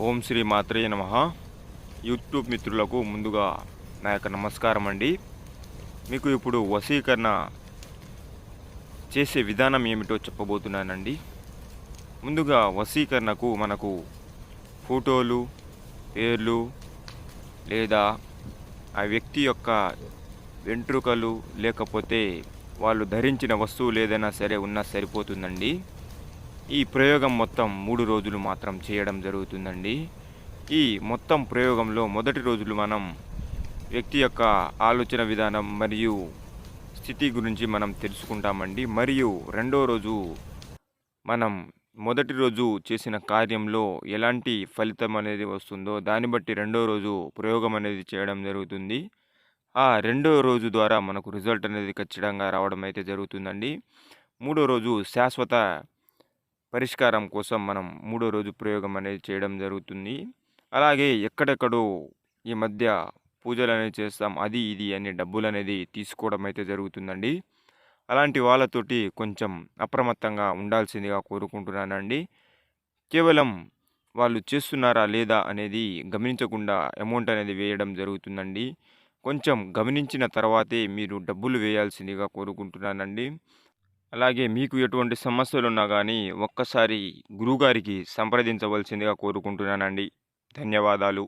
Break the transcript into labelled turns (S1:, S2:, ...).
S1: ఓం శ్రీ మాత్రే నమ. యూట్యూబ్ మిత్రులకు ముందుగా నా యొక్క నమస్కారం అండి. మీకు ఇప్పుడు వశీకరణ చేసే విధానం ఏమిటో చెప్పబోతున్నానండి. ముందుగా వశీకరణకు మనకు ఫోటోలు పేర్లు లేదా ఆ వ్యక్తి యొక్క వెంట్రుకలు లేకపోతే వాళ్ళు ధరించిన వస్తువులు ఏదైనా సరే ఉన్నా సరిపోతుందండి. ఈ ప్రయోగం మొత్తం మూడు రోజులు మాత్రం చేయడం జరుగుతుందండి. ఈ మొత్తం ప్రయోగంలో మొదటి రోజులు మనం వ్యక్తి యొక్క ఆలోచన విధానం మరియు స్థితి గురించి మనం తెలుసుకుంటామండి. మరియు రెండో రోజు మనం మొదటి రోజు చేసిన కార్యంలో ఎలాంటి ఫలితం అనేది వస్తుందో దాన్ని బట్టి రెండో రోజు ప్రయోగం అనేది చేయడం జరుగుతుంది. ఆ రెండో రోజు ద్వారా మనకు రిజల్ట్ అనేది ఖచ్చితంగా రావడం అయితే జరుగుతుందండి. మూడో రోజు శాశ్వత పరిష్కారం కోసం మనం మూడో రోజు ప్రయోగం అనేది చేయడం జరుగుతుంది. అలాగే ఎక్కడెక్కడో ఈ మధ్య పూజలు అనేది చేస్తాం అది ఇది అని డబ్బులు అనేది తీసుకోవడం అయితే జరుగుతుందండి. అలాంటి వాళ్ళతోటి కొంచెం అప్రమత్తంగా ఉండాల్సిందిగా కోరుకుంటున్నానండి. కేవలం వాళ్ళు చేస్తున్నారా లేదా అనేది గమనించకుండా అమౌంట్ అనేది వేయడం జరుగుతుందండి. కొంచెం గమనించిన తర్వాతే మీరు డబ్బులు వేయాల్సిందిగా కోరుకుంటున్నానండి. అలాగే మీకు ఎటువంటి సమస్యలు ఉన్నా కానీ ఒక్కసారి గురువుగారికి సంప్రదించవలసిందిగా కోరుకుంటున్నానండి. ధన్యవాదాలు.